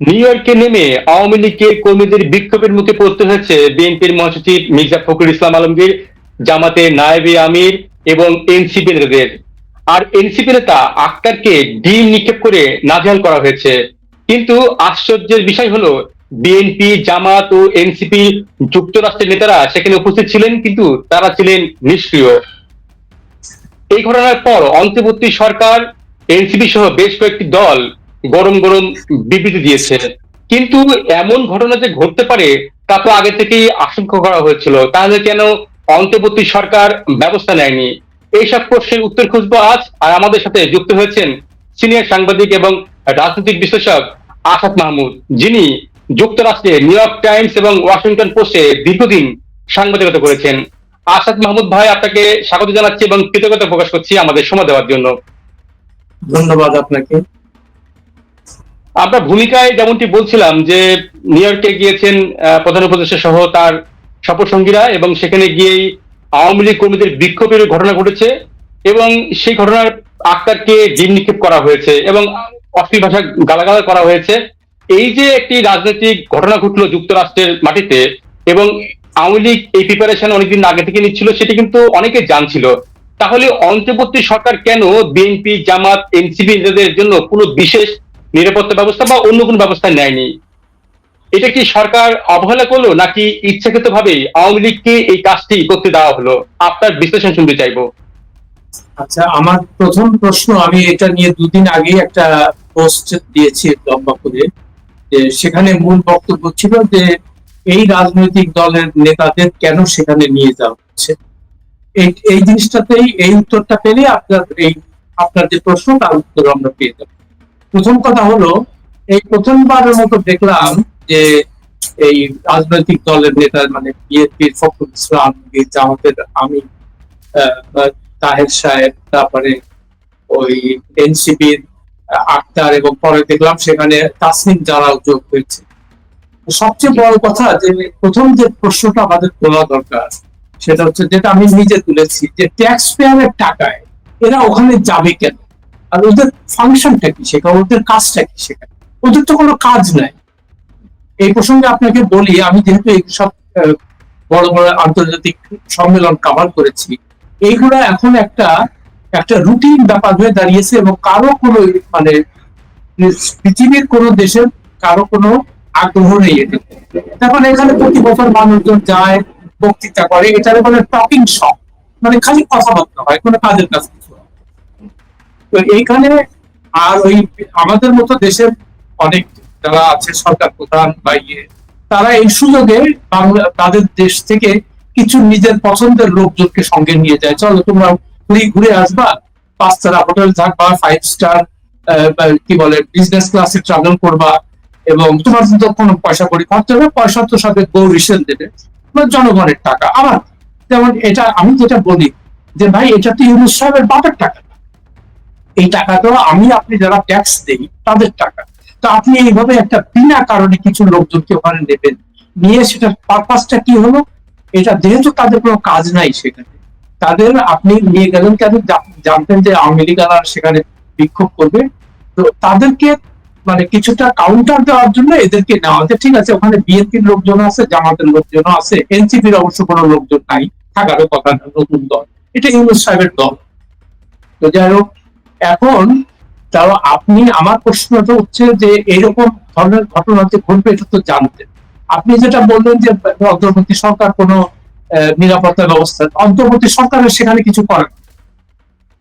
New ইয়র্কে নেমে আওয়ামী লীগের কর্মীদের বিক্ষোভের মুখে পড়তে হয়েছে বিএনপির মহাসচিব মির্জা ফখরুল ইসলাম আলমগীর, জামাতে নায়েবে আমির এবং এনসিপি নেতাদের। আর এনসিপি নেতা আক্তারকে ডিম নিক্ষেপ করে নাজেহাল করা হয়েছে। কিন্তু আশ্চর্যের বিষয় হলো, বিএনপি, জামাত ও এনসিপি যুক্তরাষ্ট্রের নেতারা সেখানে উপস্থিত ছিলেন কিন্তু তারা ছিলেন নিষ্ক্রিয়। এই ঘটনার পর অন্তর্বর্তী সরকার, এনসিপি সহ বেশ কয়েকটি দল গরম গরম বিবৃতি দিয়েছে। কিন্তু এমন ঘটনা যে ঘটতে পারে, তা তো আগে থেকেই আশঙ্কা করা হয়েছিল। তাহলে কেন অন্তর্বর্তী সরকার ব্যবস্থা নেয়নি? এইসব প্রশ্নের উত্তর খুঁজবো আজ। আর আমাদের সাথে যুক্ত হয়েছেন সিনিয়র সাংবাদিক এবং রাজনৈতিক বিশ্লেষক আসাদ মাহমুদ, যিনি যুক্তরাষ্ট্রে নিউ ইয়র্ক টাইমস এবং ওয়াশিংটন পোস্টে দীর্ঘদিন সাংবাদিকতা করেছেন। আসাদ মাহমুদ ভাই, আপনাকে স্বাগত জানাচ্ছি এবং কৃতজ্ঞতা প্রকাশ করছি আমাদের সময় দেওয়ার জন্য। ধন্যবাদ আপনাকে। আমরা ভূমিকায় যেমনটি বলছিলাম যে নিউ ইয়র্কে গিয়েছেন প্রধান উপদেষ্টা সহ তার সফরসঙ্গীরা এবং সেখানে গিয়েই আওয়ামী লীগ কর্মীদের বিক্ষোভের ঘটনা ঘটেছে এবং সেই ঘটনার আক্তারকে ডিম নিক্ষেপ করা হয়েছে এবং অশ্লীল ভাষা গালাগালা করা হয়েছে। এই যে একটি রাজনৈতিক ঘটনা ঘটলো যুক্তরাষ্ট্রের মাটিতে এবং আওয়ামী লীগ এই প্রিপারেশন অনেকদিন আগে থেকে নিচ্ছিল, সেটি কিন্তু অনেকে জানছিল। তাহলে অন্তর্বর্তী সরকার কেন বিএনপি, জামাত, এনসিপি নেতাদের জন্য কোনো বিশেষ নিরাপত্তা ব্যবস্থা বা অন্য কোনো ব্যবস্থা নেয়নি। এটা কি সরকার অবহেলা করল নাকি ইচ্ছাকৃত ভাবেই আওয়ামী লীগকে এই কাজটি করতে দেওয়া হলো? আপনার বিশ্লেষণ শুনতে চাইব। আচ্ছা আমার প্রথম প্রশ্ন, আমি এটা নিয়ে দুদিন আগে একটা পোস্ট দিয়েছি লম্বা করে, যে সেখানে মূল বক্তব্য ছিল যে এই রাজনৈতিক দলের নেতাদের কেন সেখানে নিয়ে যাওয়া হচ্ছে। এই এই জিনিসটাতেই এই উত্তরটা পেলে আপনার, এই আপনার যে প্রশ্ন, তার উত্তর আমরা পেয়ে যাব। প্রথম কথা হলো, এই প্রথমবারের মতো দেখলাম যে এই রাজনৈতিক দলের নেতা মানে বিএনপির ফখরুল ইসলাম জামাতের আমি তাহের সাহেব, তারপরে ওই এনসিপির আক্তার এবং পরে দেখলাম সেখানে তাসনিম যারাও যোগ হয়েছে। সবচেয়ে বড় কথা যে প্রথম যে প্রশ্নটা আমাদের তোলা দরকার, সেটা হচ্ছে যেটা আমি নিজে তুলেছি, যে ট্যাক্স পেয়ারের টাকায় এরা ওখানে যাবে কেন? আর ওদের ফাংশনটা কি সেখানে? ওদের কাজটা কি সেখানে? ওদের তো কোনো কাজ নাই। এই প্রসঙ্গে আপনাকে বলি, আমি যেহেতু এই সব বড় বড় আন্তর্জাতিক সম্মেলন কভার করেছি, এইগুলো এখন একটা একটা রুটিন ব্যাপার হয়ে দাঁড়িয়েছে এবং কারও কোনো মানে পৃথিবীর কোন দেশের কারও কোনো আগ্রহ নেই এটা তারপরে এখানে প্রতি বছর মানুষজন যায়, বক্তৃতা করে এটার বলে টকিং শপ মানে খালি কথাবার্তা হয়, কোনো কাজের কাজ। তো এইখানে আর ওই আমাদের মতো দেশের অনেক যারা আছে, সরকার প্রধান বা ইয়ে তারা এই সুযোগে তাদের দেশ থেকে কিছু নিজের পছন্দের লোকজনকে সঙ্গে নিয়ে যায়। চলো তোমরা ঘুরে ঘুরে আসবা। পাঁচ তারা হোটেল থাকবা ফাইভ স্টার কি বলে বিজনেস ক্লাসে ট্রাভেল করবা এবং তোমার তো কোনো পয়সা করি খরচ হবে, পয়সা তো সাথে গৌরিশন দেবে জনগণের টাকা। আবার যেমন এটা আমি যেটা বলি যে, ভাই, এটা তো ইউনুস সাহেবের বাপের টাকা। না। টাকা তো আমি আপনি যারা ট্যাক্স দেই, তাদের টাকা। তো আপনি এইভাবে একটা বিনা কারণে কিছু লোকজনকে ওখানে নেবেন। নিয়ে সেটার পারপাসটা কি হলো? এটা যেহেতু তাদের কোনো কাজ নাই সেখানে। তাদের আপনি নিয়ে গেলেন জা- জানতেন যে আওয়ামী লীগারা সেখানে বিক্ষোভ করবে? তো তাদেরকে মানে কিছুটা কাউন্টার দেওয়ার জন্য এদেরকে নেওয়া হচ্ছে ঠিক আছে, ওখানে বিএনপির লোকজন আছে, জামাতের লোকজন আছে, এনসিপির অবশ্য কোনো লোকজন নাই, থাকারও কথা নতুন দল। এটা ইউনুস সাহেবের দল। তো যাই হোক এখন তাও আপনি, আমার প্রশ্নটা হচ্ছে যে এরকম ধরনের ঘটনা যে ঘটবে, এটা তো জানতেন আপনি যেটা বললেন যে অন্তর্বর্তী সরকার কোনো নিরাপত্তা ব্যবস্থা, অন্তর্বর্তী সরকারের সেখানে কিছু করার নেই।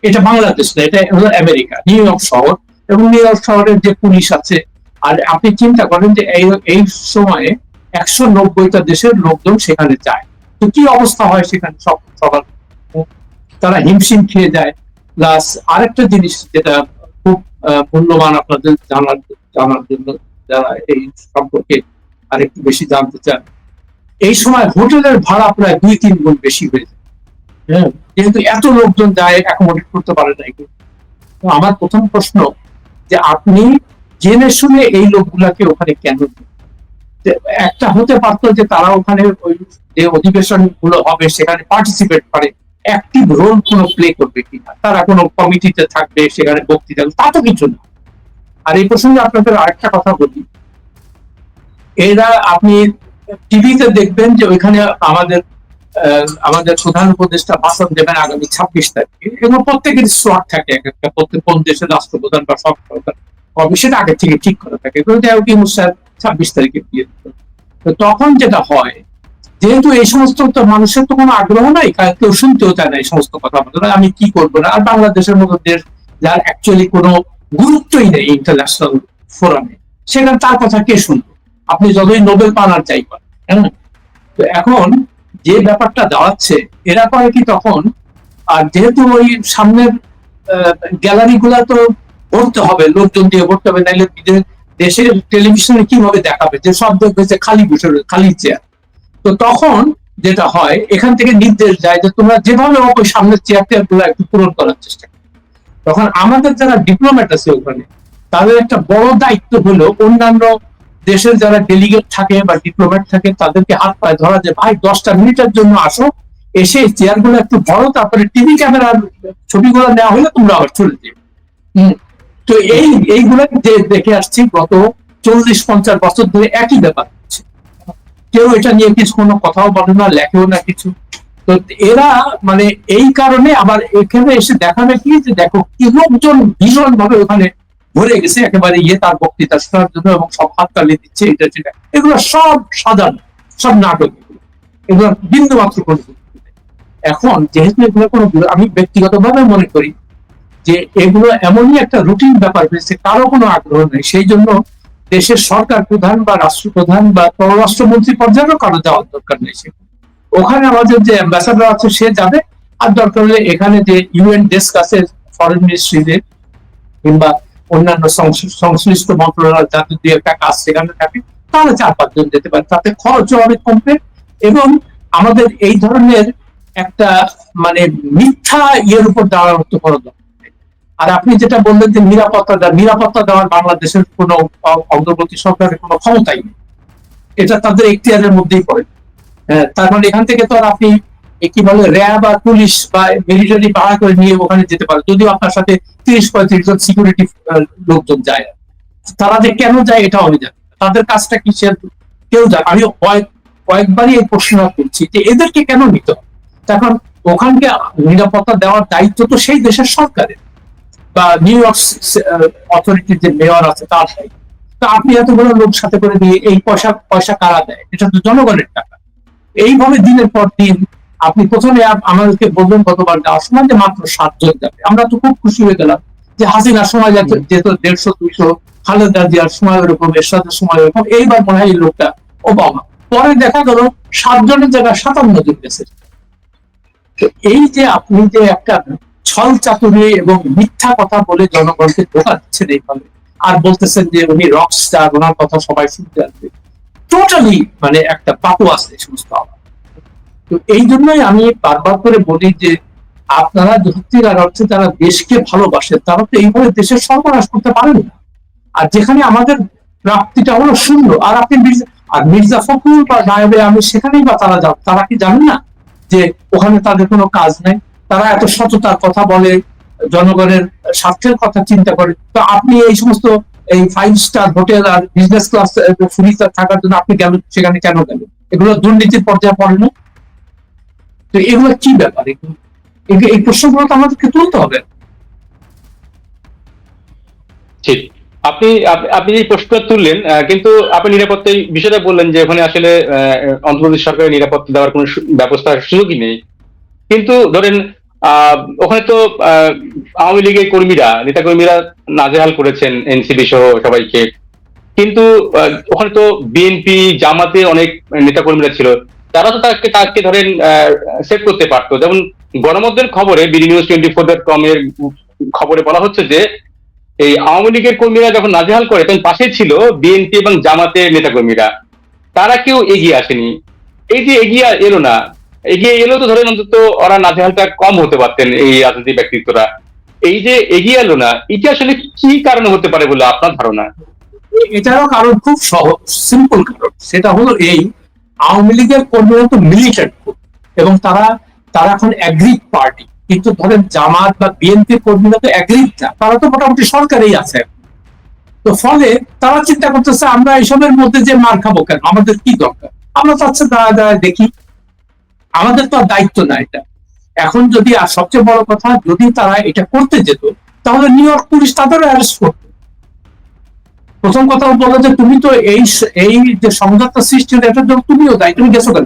এটা বাংলাদেশ না, এটা হলো আমেরিকা, নিউ ইয়র্ক শহর, এবং নিউ ইয়র্ক শহরের যে পুলিশ আছে, আর আপনি চিন্তা করেন যে এই এই সময়ে একশো নব্বইটা দেশের লোকজন সেখানে যায়। তো কি অবস্থা হয় সেখানে সব, সবার? তারা হিমশিম খেয়ে যায় প্লাস আরেকটা জিনিস যেটা খুব মূল্যবান আপনাদের জানার জানার জন্য যারা এই সম্পর্কে আরেকটু বেশি জানতে চান এই সময় হোটেলের ভাড়া প্রায় দুই তিন গুণ বেশি হয়ে যায় হ্যাঁ যেহেতু এত লোকজন যায় অ্যাকোমোডেট করতে পারে না এগুলো। আমার প্রথম প্রশ্ন যে আপনি জেনে শুনে এই লোকগুলাকে ওখানে কেন? একটা হতে পারতো যে তারা ওখানে ওই যে অধিবেশনগুলো হবে সেখানে পার্টিসিপেট করে অ্যাক্টিভ রোল কোনো প্লে করবে কিনা, তারা কোনো কমিটিতে থাকবে, সেখানে বক্তৃতা তা তো কিছু না। আর এই প্রসঙ্গে আপনাদের আরেকটা কথা বলি। এরা আপনি টিভিতে দেখবেন যে ওইখানে আমাদের আমাদের প্রধান উপদেষ্টা ভাষণ দেবেন আগামী ছাব্বিশ তারিখে। এবং প্রত্যেকের স্লট থাকে, এক একটা, প্রত্যেক কোন দেশের রাষ্ট্রপ্রধান বা প্রধান কবে সেটা আগে থেকে ঠিক করা থাকে। ইউনুস ছাব্বিশ তারিখে দিত তো তখন যেটা হয় যেহেতু এই সমস্ত মানুষের তো কোনো আগ্রহ নাই কেউ শুনতেও চায় না এই সমস্ত কথা বলতে আমি কি করব না? আর বাংলাদেশের মতো দেশ যার অ্যাকচুয়ালি কোনো গুরুত্বই নেই ইন্টারন্যাশনাল ফোরামে সেখানে তার কথা কে শুনবে? আপনি যতই নোবেল পান আর যাই পান হ্যাঁ তো এখন যে ব্যাপারটা দাঁড়াচ্ছে, এরা করে কি তখন? আর যেহেতু ওই সামনের গ্যালারি গুলা তো ভরতে হবে, লোকজন দিয়ে ভরতে হবে নাহলে দেশের টেলিভিশনে কীভাবে দেখাবে? যে সব দেখবে খালি বসে খালি চেয়ার তো তখন যেটা হয়, এখান থেকে নির্দেশ যায় যে তোমরা যেভাবে হোক ওই সামনের চেয়ার টেয়ারগুলো একটু পূরণ করার চেষ্টা করো। তখন আমাদের যারা ডিপ্লোম্যাট আছে ওখানে, তাদের একটা বড় দায়িত্ব হলো অন্যান্য দেশের যারা ডেলিগেট থাকে বা ডিপ্লোম্যাট থাকে, তাদেরকে হাত পায়ে ধরা যে, ভাই, দশটা মিনিটের জন্য আসো, এসে চেয়ারগুলো একটু বড় তারপরে টিভি ক্যামেরার ছবিগুলো নেওয়া হলে তোমরা আবার চলে যাবে তো এই, এইগুলো দেখে আসছি, গত চল্লিশ, পঞ্চাশ বছর ধরে একই ব্যাপার। কেউ এটা নিয়ে কিছু কোনো কথাও বলে না, লেখেও না কিছু। তো এরা মানে এই কারণে আবার এখানে এসে দেখাবে কি যে দেখো কি লোকজন ভীষণ ভাবে ওখানে ভরে গেছে, একেবারে ইয়ে তার বক্তৃতা শোনার জন্য এবং সব হাত তালি দিচ্ছে, এটা সেটা। এগুলো সব সাধারণ, সব নাটক। এগুলো। বিন্দু মাত্র এখন যেহেতু এগুলো কোনো আমি ব্যক্তিগতভাবে মনে করি যে এগুলো এমনই একটা রুটিন ব্যাপার হয়েছে কারও কোনো আগ্রহ নেই। সেই জন্য দেশের সরকার প্রধান বা রাষ্ট্রপ্রধান বা পররাষ্ট্রমন্ত্রী পর্যায়েও কারও যাওয়ার দরকার নেই। ওখানে আমাদের যে অ্যাম্বাসাডার আছে, সে যাবে আর দরকার হলে এখানে যে ইউএন ডেস্ক আছে ফরেন মিনিস্ট্রিতে কিংবা অন্যান্য সংশ্লিষ্ট- মন্ত্রণালয় যাদের দুই একটা কাজ সেখানে থাকে, তাহলে চার পাঁচজন যেতে পারে তাতে খরচও অনেক কমবে এবং আমাদের এই ধরনের একটা মানে মিথ্যা ইয়ের উপর দাঁড়ানোর তো নেই। আর আপনি যেটা বললেন যে নিরাপত্তা নিরাপত্তা দেওয়ার বাংলাদেশের কোনো অগ্রগতি সরকারের কোনো ক্ষমতাই নেই। এটা তাদের এখতিয়ারের মধ্যেই পড়ে। তার মানে এখান থেকে তো আর আপনি কি বলে, র্যাব বা পুলিশ বা মিলিটারি ভাড়া করে নিয়ে ওখানে যেতে পারে। যদিও আপনার সাথে তিরিশ পঁয়ত্রিশ জন সিকিউরিটি লোকজন যায়। তারা যে কেন যায় এটা আমি জানি তাদের কাজটা কি সে কেউ জানে আমি কয়েক, কয়েকবারই এই প্রশ্ন করছি যে এদেরকে কেন নিতে হবে? তখন ওখানকে নিরাপত্তা দেওয়ার দায়িত্ব তো সেই দেশের সরকারের। বা নিউ ইয়র্ক অথরিটির যে মেয়র আছে, তার তো আপনি এতগুলো লোক সাথে করে দিয়ে এই পয়সা পয়সা কারা দেয়? এটা তো জনগণের টাকা। এইভাবে দিনের পর দিন আপনি প্রথমে আমাদেরকে বলবেন গতবার যাওয়ার মাত্র সাতজন যাবে। আমরা তো খুব খুশি হয়ে গেলাম যে হাসিনার সময় যেত যেত দেড়শো, দুইশো, খালেদা জিয়ার সময় ওরকম, এরশাদের সময় ওরকম, এইবার মনে হয় এই লোকটা ওবামা। পরে দেখা গেল সাতজনের জায়গায় সাতান্ন জন গেছে। এই যে আপনি যে একটা ছল চাতুরি এবং মিথ্যা কথা বলে জনগণকে ধোকা দিচ্ছেন এইভাবে আর বলতেছেন যে উনি রক স্টার ওনার কথা সবাই শুনতে আসবে। টোটালি মানে একটা আছে এই সমস্ত তো এই জন্যই আমি বারবার করে বলি যে আপনারা সত্যিকার অর্থে তারা দেশকে ভালোবাসে, তারা তো এইভাবে দেশের সর্বনাশ করতে পারেন না। আর যেখানে আমাদের প্রাপ্তিটা হলো শূন্য, আর আপনি মির্জা- আর মির্জা ফখরুল বা নায়বে আমি সেখানেই বা তারা যান, তারা কি জানেন না যে ওখানে তাদের কোনো কাজ নাই? তারা এত সততার কথা বলে, জনগণের স্বার্থের কথা চিন্তা করে। তো আপনি এই সমস্ত এই ফাইভ স্টার হোটেল আর বিজনেস ক্লাস ফ্রিতে থাকার জন্য আপনি গেল সেখানে কেন গেল এগুলো দুর্নীতির পর্যায়ে পড়ে না? তো এগুলো কি ব্যাপার? এই- প্রশ্নগুলো তো আমাদেরকে তুলতে হবে। ঠিক। আপনি আপনি এই প্রশ্ন তুললেন কিন্তু আপনি নিরাপত্তা বিষয়টা বললেন যে ওখানে আসলে অন্ধ্রপ্রদেশ সরকারের নিরাপত্তা দেওয়ার কোনো ব্যবস্থার সুযোগই নেই। কিন্তু ধরেন ওখানে তো আওয়ামী লীগের কর্মীরা নেতা কর্মীরা নাজেহাল করেছেন এনসিপি সহ সবাইকে। কিন্তু ওখানে তো বিএনপি, জামাতে অনেক নেতা কর্মীরা ছিল। তারা তো তাকে তাকে ধরেন সেভ করতে পারতো। যেমন গণমাধ্যমের খবরে BD news twenty four dot com এর খবরে বলা হচ্ছে যে, এই আওয়ামী লীগের কর্মীরা যখন নাজেহাল করে, তখন পাশে ছিল বিএনপি এবং জামাতের নেতাকর্মীরা। তারা কেউ এগিয়ে আসেনি। এই যে এগিয়ে এলো না এগিয়ে এলো তো ধরেন অন্তত ওরা নাজেহালটা কম হতে পারতেন এই রাজনৈতিক ব্যক্তিত্বরা। এই যে এগিয়ে এলো না, এটা আসলে কি কারণে হতে পারে বলে আপনার ধারণা? এটারও কারণ খুব সহজ সিম্পল কারণ। সেটা হলো এই, আওয়ামী লীগের কর্মীরা তো মিলিটেন্ট এবং তারা তারা এখন অ্যাগ্রিড পার্টি কিন্তু ধরেন জামাত বা বিএনপি কর্মীরা তো অ্যাগ্রিড না, তারা তো মোটামুটি সরকারেই আছে। তো ফলে তারা চিন্তা করতেছে, আমরা এসবের মধ্যে যে মার খাব কেন? আমাদের কি দরকার? আমরা চাচ্ছে দাঁড়া দাঁড়া দেখি। আমাদের তো দায়িত্ব না এটা। এখন যদি আর সবচেয়ে বড় কথা, যদি তারা এটা করতে যেত, তাহলে নিউ ইয়র্ক পুলিশ তাদের অ্যারেস্ট করতো। প্রথম কথা বলো যে, তুমি তো এই এই যে সংঘাতটা সৃষ্টি হলো, এটার জন্য তুমিও দায়ী, তুমি গেছো কেন?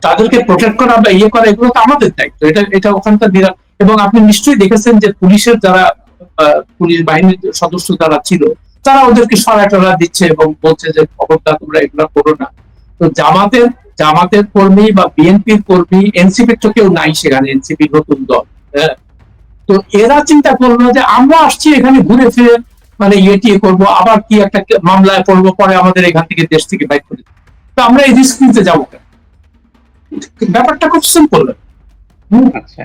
তাদেরকে প্রোটেক্ট করা বা ইয়ে করা, এগুলো তো আমাদের দায়িত্ব। এটা এটা ওখানকার নিরা- এবং আপনি নিশ্চয়ই দেখেছেন যে পুলিশের যারা পুলিশ বাহিনীর সদস্য যারা ছিল, তারা ওদেরকে সরাই টরা দিচ্ছে এবং বলছে যে খবরদার তোমরা এগুলো করো না। তো জামাতের জামাতের কর্মী বা বিএনপির কর্মী, এনসিপির তো কেউ নাই সেখানে এনসিপি নতুন দল। হ্যাঁ। তো এরা চিন্তা করল যে আমরা আসছি এখানে ঘুরে ফিরে মানে ইয়ে টিয়ে করব, আবার কি একটা মামলায় পড়ব, পরে আমাদের এখান থেকে দেশ থেকে বাইক করে তো আমরা এই রিস্ক নিতে যাব কেন? ব্যাপারটা খুব সিম্পল আচ্ছা।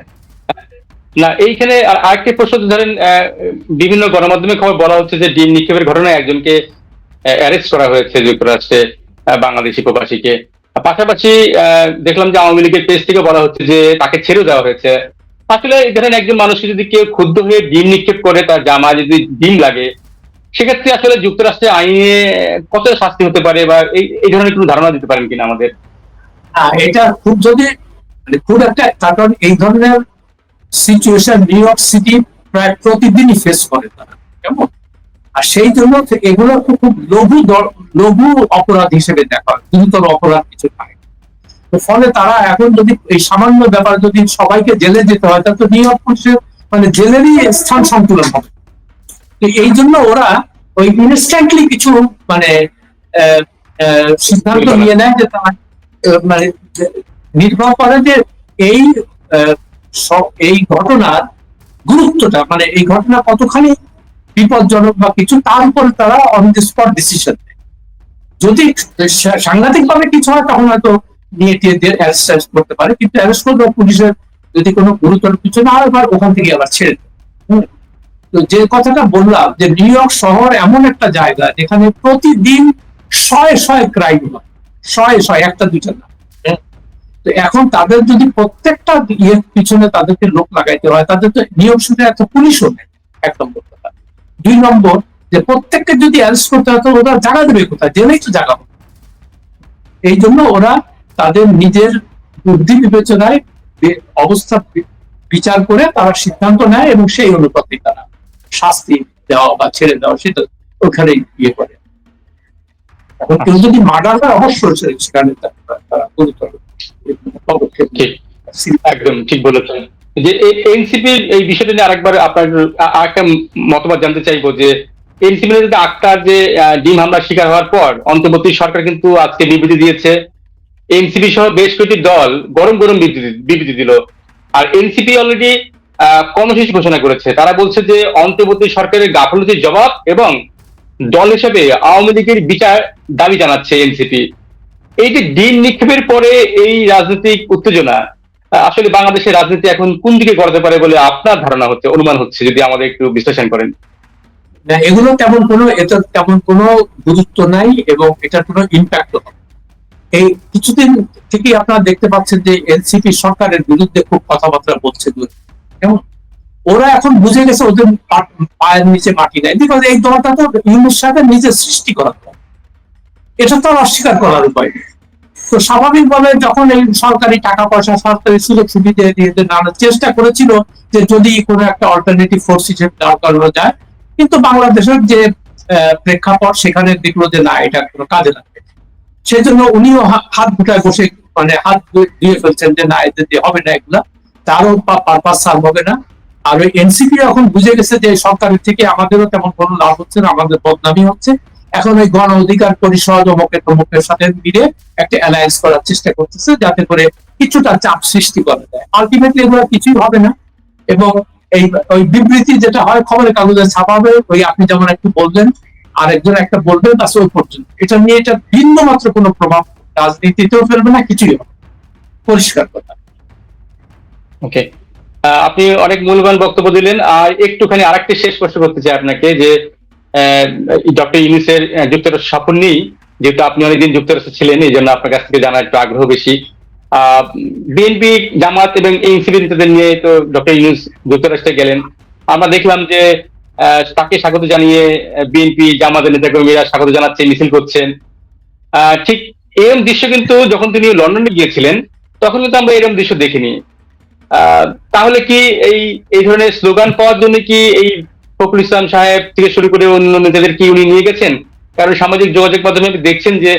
না, এইখানে আর আরেকটি প্রশ্ন ধরেন বিভিন্ন গণমাধ্যমে খবর বলা হচ্ছে যে ডিম নিক্ষেপের ঘটনায় একজনকে অ্যারেস্ট করা হয়েছে, যুক্তরাষ্ট্রে। বাংলাদেশি প্রবাসীকে। পাশাপাশি দেখলাম যে আওয়ামী লীগের পেজ থেকে বলা হচ্ছে যে তাকে ছেড়ে দেওয়া হয়েছে। আসলে ধরেন একজন মানুষকে যদি কেউ ক্ষুদ্র হয়ে ডিম নিক্ষেপ করে, তার জামা যদি ডিম লাগে, সেক্ষেত্রে আসলে যুক্তরাষ্ট্রের আইনে কত শাস্তি হতে পারে বা এই ধরনের কোনো ধারণা দিতে পারেন কিনা আমাদের? এটা খুব যদি মানে খুব একটা কারণ এই ধরনের সিচুয়েশন নিউ ইয়র্ক সিটি প্রায় প্রতিদিনই ফেস করে তারা, কেমন? আর সেই জন্য এগুলো খুব লঘু লঘু অপরাধ হিসেবে দেখা হয়। গুরুতর অপরাধ কিছু নয় তো ফলে তারা এখন যদি এই সামান্য ব্যাপার যদি সবাইকে জেলে যেতে হয়, তাহলে তো নিউ ইয়র্ক পুলিশের মানে জেলেরই স্থান সংকুলন হবে। তো এই জন্য ওরা ওই ইনস্ট্যান্টলি কিছু মানে সিদ্ধান্ত নিয়ে নেয় যে তারা মানে নির্ভর করে যে এই এই ঘটনার গুরুত্বটা মানে এই ঘটনা কতখানি বিপজ্জনক বা কিছু, তার উপরে তারা অন দি স্পট ডিসিশন যদি সাংঘাতিক ভাবে কিছু হয়, তখন হয়তো নিয়ে টিয়ে দিয়ে অ্যারেস্ট করতে পারে, কিন্তু অ্যারেস্ট পুলিশের যদি কোনো গুরুতর কিছু না হয় ওখান থেকে আবার ছেড়ে। তো যে কথাটা বললাম যে নিউ ইয়র্ক শহর এমন একটা জায়গা যেখানে প্রতিদিন শয়ে শয়ে ক্রাইম হয়। শয়ে শয়ে, একটা দুইটা না। তো এখন তাদের যদি প্রত্যেকটা ইয়ের পিছনে তাদেরকে লোক লাগাইতে হয়, তাদের তো নিয়ম শুনে এত পুলিশও নেই, এক নম্বর দুই নম্বর যে প্রত্যেককে যদি অ্যারেস্ট করতে হয় তো ওরা জায়গা দেবে কোথায়? জেলেই তো জায়গা। এই জন্য ওরা তাদের নিজের বুদ্ধি বিবেচনায় অবস্থা বিচার করে তারা সিদ্ধান্ত নেয় এবং সেই অনুপাতে তারা শাস্তি দেওয়া বা ছেড়ে দেওয়া সেটা ওখানে ইয়ে করে। এখন কেউ যদি মার্ডার হয়, অবশ্যই সেখানে তারা গুরুতর পদক্ষেপ একদম ঠিক বলেছেন। যে এনসিপির এই বিষয়টা নিয়ে আরেকবার আপনার আরেকটা মতামত জানতে চাইব যে এনসিপি যদি আক্তার যে ডিম হামলার শিকার হওয়ার পর অন্তর্বর্তী সরকার কিন্তু আজকে বিবৃতি দিয়েছে এনসিপি সহ বেশ কয়েকটি দল গরম গরম বিবৃতি দিল। আর এনসিপি অলরেডি কর্মসূচি ঘোষণা করেছে। তারা বলছে যে, অন্তর্বর্তী সরকারের গাফলতির জবাব এবং দল হিসেবে আওয়ামী লীগের বিচার দাবি জানাচ্ছে এনসিপি এই যে ডিম নিক্ষেপের পরে এই রাজনৈতিক উত্তেজনা আসলে বাংলাদেশের রাজনীতি এখন কোন দিকে গড়াতে পারে বলে আপনার ধারণা হচ্ছে, অনুমান হচ্ছে, যদি আমাদের একটু বিশ্লেষণ করেন? এগুলো তেমন কোনো এটা তেমন কোনো গুরুত্ব নাই এবং এটার কোনো ইম্প্যাক্ট এই কিছুদিন থেকেই আপনারা দেখতে পাচ্ছেন যে এনসিপি সরকারের বিরুদ্ধে খুব কথাবার্তা বলছে কেমন ওরা এখন বুঝে গেছে ওদের পায়ের নিচে মাটি নাই। বিকজ এই দলটা তো ইউনুস সাহেবের নিজে সৃষ্টি করা। এটা তো অস্বীকার করার উপায় নেই। তো স্বাভাবিকভাবে যখন এই সরকারি টাকা পয়সা সরকারি সুযোগ সুবিধা দিয়ে নানা চেষ্টা করেছিল যে যদি কোনো একটা অল্টারনেটিভ ফোর্স হিসেবে দাঁড় করানো যায়, কিন্তু বাংলাদেশের যে প্রেক্ষাপট সেখানে দেখল যে না, এটা কোনো কাজে লাগবে। সেই জন্য উনিও হাত গুটায় বসে মানে হাত দিয়ে ফেলছেন যে না, এতে দিয়ে হবে না এগুলা। তারও পারপাস সার্ভ হবে না। আর ওই এনসিপি এখন বুঝে গেছে যে সরকারের থেকে আমাদেরও তেমন কোনো লাভ হচ্ছে না, আমাদের বদনামি হচ্ছে। এখন ওই গণ অধিকার পরিষদ অমুকের প্রমুখের সাথে মিলে একটা অ্যালায়েন্স করার চেষ্টা করতেছে, যাতে করে কিছুটা চাপ সৃষ্টি করা যায়। আলটিমেটলি এগুলো কিছুই হবে না। এবং এই, ওই বিবৃতি যেটা হয়, খবরের কাগজে ছাপাবে ওই আপনি যেমন একটু বললেন, আরেকজন একটা বলবেন বাস ওই পর্যন্ত এটা নিয়ে এটা ভিন্ন মাত্র কোনো প্রভাব রাজনীতিতেও ফেলবে না, কিছুই হবে পরিষ্কার কথা। ওকে আপনি অনেক মূল্যবান বক্তব্য দিলেন। আর একটুখানি আরেকটি শেষ প্রশ্ন করতে চাই আপনাকে, যে ডক্টর ইউনিসের যুক্তরাষ্ট্র সফর নেই যেহেতু আপনি অনেকদিন যুক্তরাষ্ট্রে ছিলেন, এই জন্য আপনার কাছ থেকে জানার একটু আগ্রহ বেশি। বিএনপি জামাত এবং এনসিপি নেতাদের নিয়ে তো ডক্টর ইউনুস যুক্তরাষ্ট্রে গেলেন। আমরা দেখলাম যে তাকে স্বাগত জানিয়ে বিএনপি জামাতের নেতাকর্মীরা স্বাগত জানাচ্ছে, মিছিল করছেন। ঠিক এরকম দৃশ্য কিন্তু যখন তিনি লন্ডনে গিয়েছিলেন, তখন কিন্তু আমরা এরকম দৃশ্য দেখিনি। তাহলে কি এই এই ধরনের স্লোগান পাওয়ার জন্য কি এই ফখরুল ইসলাম সাহেব থেকে শুরু করে অন্য নেতাদের কি উনি নিয়ে গেছেন? কারণ সামাজিক যোগাযোগ মাধ্যমে দেখছেন যে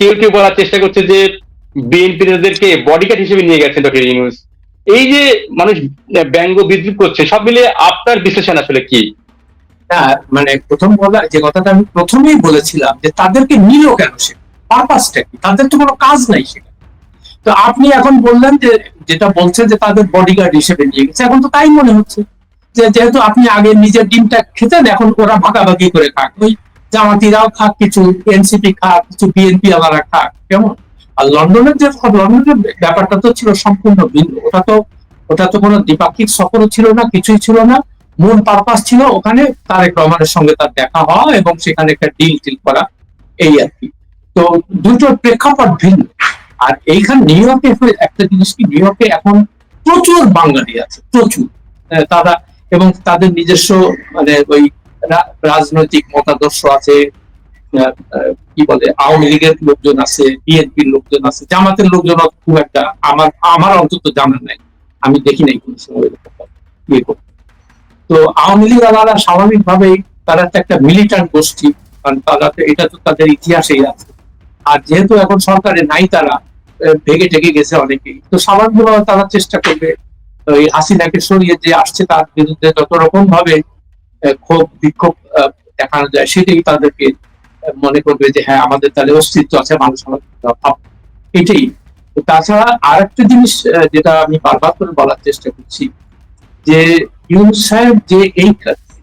কেউ কেউ বলার চেষ্টা করছে যে বিএনপি নেতাদেরকে বডিগার্ড হিসেবে নিয়ে গেছেন ডক্টর ইউনুস এই যে মানুষ ব্যঙ্গ বিদ্রুপ করছে, সব মিলিয়ে আপনার বিশ্লেষণ আসলে কি? হ্যাঁ মানে প্রথম বলা, যে কথাটা আমি প্রথমেই বলেছিলাম যে তাদেরকে নিল কেন সে? পারপাসটা কি? তাদের তো কোনো কাজ নাই সেখানে। তো আপনি এখন বললেন যে, যেটা বলছেন যে তাদের বডিগার্ড হিসেবে নিয়ে গেছে, এখন তো তাই মনে হচ্ছে। যে যেহেতু আপনি আগে নিজের ডিমটা খেতেন, এখন ওরা ভাগাভাগি করে খাক। ওই জামাতিরাও খাক, কিছু এনসিপি খাক, কিছু বিএনপি আলারা খাক, কেমন? আর লন্ডনের যে লন্ডনের ব্যাপারটা তো ছিল সম্পূর্ণ ভিন্ন। ওটা তো ওটা তো কোনো দ্বিপাক্ষিক সফরও ছিল না, কিছুই ছিল না। মূল পারপাস ছিল ওখানে তারেক রহমানের সঙ্গে তার দেখা হওয়া এবং সেখানে একটা ডিল টিল করা, এই আর কি। তো দুটো প্রেক্ষাপট ভিন্ন। আর এইখানে নিউ ইয়র্কে একটা জিনিস কি নিউ ইয়র্কে এখন প্রচুর বাঙালি আছে, প্রচুর। তারা এবং তাদের নিজস্ব মানে ওই রাজনৈতিক মতাদর্শ আছে কি বলে, আওয়ামী লীগের লোকজন আছে, বিএনপির লোকজন আছে, জামাতের লোকজন খুব একটা আমার আমার অন্তত জানা নাই। আমি দেখি নাই কোনো সময়। তো আওয়ামী লীগ আলাদা, স্বাভাবিকভাবেই তারা তো একটা মিলিটান্ট গোষ্ঠী, কারণ তারা তো- এটা তো তাদের ইতিহাসেই আছে। আর যেহেতু এখন সরকারে নাই তারা ভেগে টেগে গেছে অনেকেই। তো স্বাভাবিকভাবে তারা চেষ্টা করবে ওই হাসিনাকে সরিয়ে যে আসছে তার বিরুদ্ধে যত রকম ভাবে ক্ষোভ, বিক্ষোভ দেখানো যায়, সেটাই তাদেরকে মনে করবে যে হ্যাঁ আমাদের তাহলে অস্তিত্ব আছে, মানুষ এটাই। তাছাড়া আর একটা জিনিস যেটা আমি বারবার করে বলার চেষ্টা করছি, যে ইউনুস সাহেব যে এই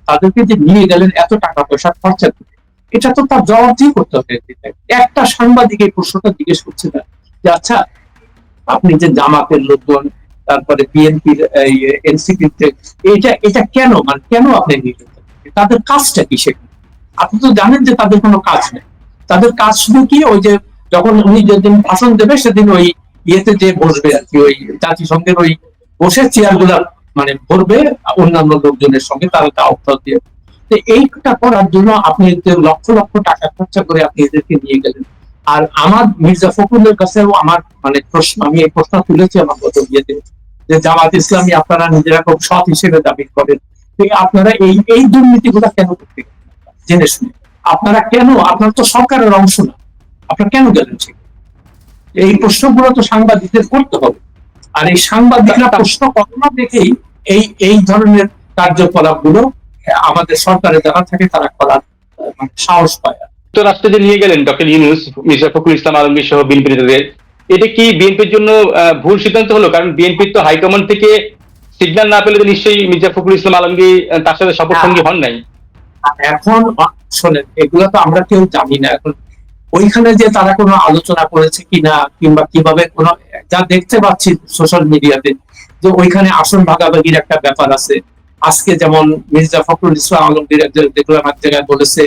তাদেরকে যে নিয়ে গেলেন এত টাকা পয়সা খরচা করে, এটা তো তার জবাবদিহি করতে হবে। একটা সাংবাদিক এই প্রশ্নটা জিজ্ঞেস করছে না, যে আচ্ছা আপনি যে জামাতের লোকজন তারপরে বিএনপির এনসিপির এটা এটা কেন মানে কেন আপনি নিয়ে তাদের কাজটা কি সেখানে আপনি তো জানেন যে তাদের কোনো কাজ নেই। তাদের কাজ শুধু কি, ওই যে যখন উনি যেদিন ভাষণ দেবে, সেদিন ওই ইয়েতে যে বসবে আর কি, ওই জাতিসংঘের ওই বসে চেয়ারগুলা মানে ভরবে অন্যান্য লোকজনের সঙ্গে, তারা আহ্বান দিয়ে। তো এইটা করার জন্য আপনি লক্ষ লক্ষ টাকা খরচা করে আপনি এদেরকে নিয়ে গেলেন। আর আমার মির্জা ফখরুলের কাছেও আমার মানে প্রশ্ন, আমি এই প্রশ্ন তুলেছি আমার গত বিয়েতে। যে জামাত ইসলামী আপনারা নিজেরা খুব সৎ হিসেবে দাবি করেন। তো আপনারা এই এই দুর্নীতিগুলো কেন করতে জেনে শুনে। আপনারা কেন, আপনার তো সরকারের অংশ না। আপনারা কেন গেলেন? এই প্রশ্নগুলো তো সাংবাদিকদের করতে হবে। আর এই সাংবাদিকরা প্রশ্ন করে দেখেই এই এই ধরনের কার্যকলাপগুলো আমাদের সরকারের যারা থাকে, তারা করার মানে সাহস পায়। যুক্তরাষ্ট্রে যে নিয়ে গেলেন ডক্টর ইউনুস, মির্জা ফখরুল ইসলাম আলমগীর সহ নেতাদের এটা কি বিএনপির জন্য ভুল সিদ্ধান্ত হলো? কারণ বিএনপির তো হাইকমান্ড থেকে সিগন্যাল না পেলে তো নিশ্চয়ই মির্জা ফখরুল ইসলাম আলমগীর তার সাথে শপথ সঙ্গী হন নাই। এখন শোনেন এগুলো তো আমরা কেউ জানি না। এখন ওইখানে যে তারা কোনো আলোচনা করেছে কিনা কিংবা কীভাবে কোনো যা দেখতে পাচ্ছি সোশ্যাল মিডিয়াতে যে ওইখানে আসন ভাগাভাগির একটা ব্যাপার আছে। আজকে যেমন মির্জা ফখরুল ইসলাম আলমগীর একজন দেখলাম এক জায়গায় বলেছে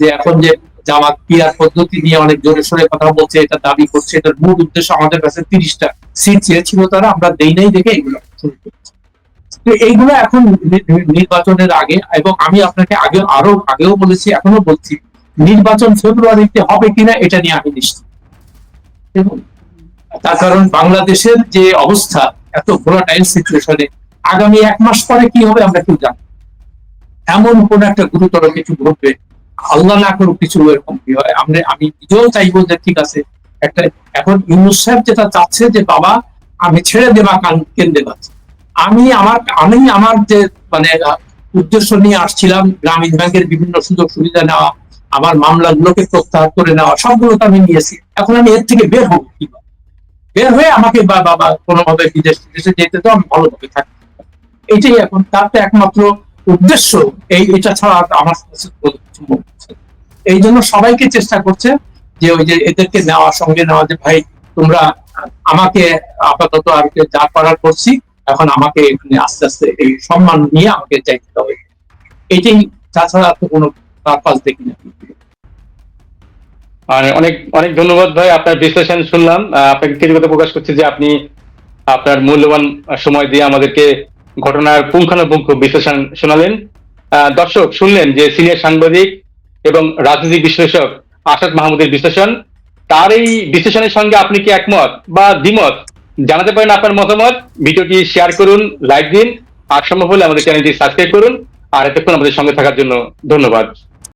যে এখন যে জামাত পিয়ার পদ্ধতি নিয়ে অনেক জোরে সোরে কথা বলছে এটা দাবি করছে, এটার মূল উদ্দেশ্য আমাদের কাছে তিরিশটা সিট চেয়েছিল তারা, আমরা দেই নাই দেখে এগুলো শুরু তো এইগুলো এখন নির্বাচনের আগে, এবং আমি আপনাকে আগে, আরও আগেও বলেছি, এখনও বলছি, নির্বাচন ফেব্রুয়ারিতে হবে কিনা এটা নিয়ে আমি নিশ্চিত। তার কারণ বাংলাদেশের যে অবস্থা, এত ভোলাটাইল সিচুয়েশনে আগামী এক মাস পরে কি হবে আমরা কেউ জানি এমন কোন একটা গুরুতর কিছু ঘটবে আল্লাহ না করুক কিছু এরকম কি হয়? আমরা, আমি নিজেও চাইব যে ঠিক আছে, একটা, এখন ইউনুস সাহেব যেটা চাচ্ছে যে, বাবা, আমি ছেড়ে দেবা কান কেন্দ্রে পাচ্ছি আমি আমার আমি আমার যে মানে উদ্দেশ্য নিয়ে আসছিলাম, গ্রামীণ ব্যাংকের বিভিন্ন সুযোগ সুবিধা নেওয়া, আমার মামলাগুলোকে প্রত্যাহার করে নেওয়া, সবগুলো তো আমি নিয়েছি। এখন আমি এর থেকে বের হব কি? বের হয়ে আমাকে বা বাবা কোনোভাবে বিদেশ বিদেশে যেতে তো আমি ভালোভাবে থাকি এটাই এখন, তার তো একমাত্র উদ্দেশ্য এই এটা ছাড়া আমার কাছে কিছু এই জন্য সবাইকে চেষ্টা করছে যে ওই যে এদেরকে নেওয়া, সঙ্গে নেওয়া যে, ভাই, তোমরা, আমাকে আপাতত আর যা করার করছি, এখন আমাকে এখানে আস্তে আস্তে এই সম্মান নিয়ে আমাকে চাইতে হবে। এটাই তাছাড়া তো কোনো পারপাস দেখি না। আর অনেক অনেক ধন্যবাদ ভাই, আপনার বিশ্লেষণ শুনলাম। আপনাকে কৃতজ্ঞতা প্রকাশ করছি যে আপনি আপনার মূল্যবান সময় দিয়ে আমাদেরকে ঘটনার পুঙ্খানুপুঙ্খ বিশ্লেষণ শোনালেন। দর্শক, শুনলেন যে সিনিয়র সাংবাদিক এবং রাজনৈতিক বিশ্লেষক আসাদ মাহমুদের বিশ্লেষণ। তার এই বিশ্লেষণের সঙ্গে আপনি কি একমত বা দ্বিমত? জানাতে পারেন আপনার মতামত। ভিডিওটি শেয়ার করুন, লাইক দিন। আর সম্ভব হলে আমাদের চ্যানেলটি সাবস্ক্রাইব করুন। আর এতক্ষণ আমাদের সঙ্গে থাকার জন্য ধন্যবাদ।